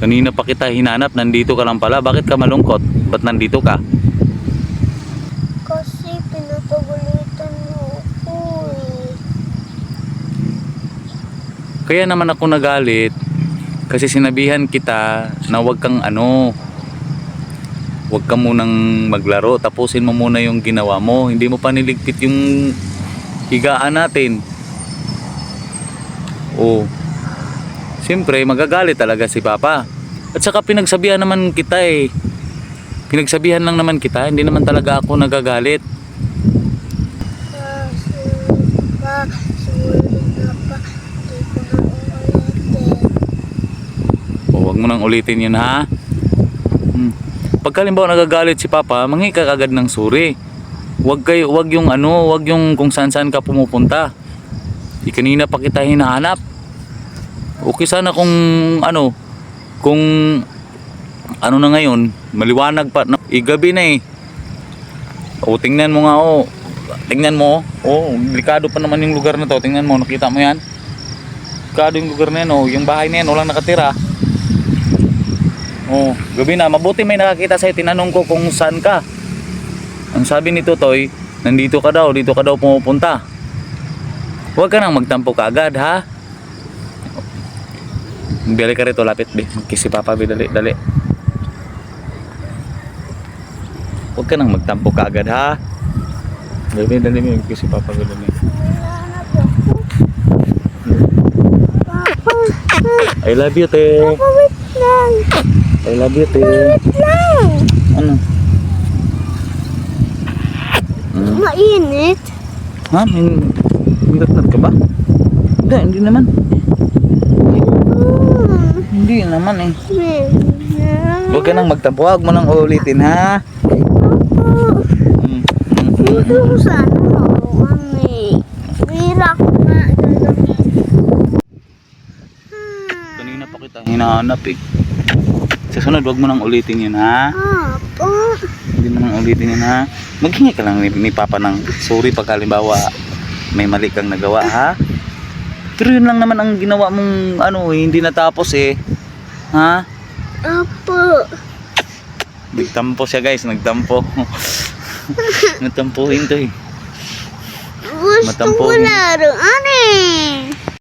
Kanina pa kita hinanap, nandito ka lang pala. Bakit ka malungkot? Ba't nandito ka? Kasi pinapagalitan mo ako eh. Kaya naman ako nagalit kasi sinabihan kita na wag kang ano, wag ka munang maglaro. Tapusin mo muna yung ginawa mo. Hindi mo pa niligpit yung higaan natin. Oh. Siyempre, magagalit talaga si Papa. At saka pinagsabihan naman kita eh. Pinagsabihan lang naman kita, hindi naman talaga ako nagagalit. O, wag mo nang ulitin yun ha. Hmm. Pagka halimbawa nagagalit si Papa, mangi ka kagad ng suri. Wag kayo, wag yung ano, wag yung kung saan saan ka pumupunta. Di kanina pa kita hinahanap. Okay sana kung ano, kung ano na ngayon, maliwanag pa. No? Igabi na eh. O, tingnan mo nga o. Tingnan mo. O, delikado pa naman yung lugar na to. Tingnan mo, nakita mo yan? Delikado yung lugar na yan o. Yung bahay na yan, walang nakatira. Oh, gabi na. Mabuti may nakakita sa'yo. Tinanong ko kung saan ka. Ang sabi ni Totoy, nandito ka daw. Dito ka daw pumupunta. Huwag ka nang magtampo kagad, ha? Bili ka rito, lapit, be. Kisi Papa, be. Dali, dali. Huwag ka nang magtampo kagad, ha? Dali, dali, be. Kisi Papa, be. Dali. I love you, te. I love you, te. Ano? Hmm. Mainit. Ha? Hinatnat ka ba? Hindi, hindi naman. Hindi naman eh. Huwag ka nang magtampo. Huwag mo nang ulitin ha. Mm. ko sana makuhan eh. Bira ko nga gagawin. Hmm. Kanina pa kita hinahanap eh. Sa sunod, huwag mo nang ulitin yun ha. Apo. Hindi mo nang ulitin yun ha. Maghingi ka lang ni, ni Papa ng sorry pag halimbawa may mali kang nagawa ha. Pero yun lang naman ang ginawa mong ano eh, hindi natapos eh. Ha? Apo. Nagtampo siya guys, nagtampo. Natampuhin to eh. Gusto ko Matampuhin. laruan eh.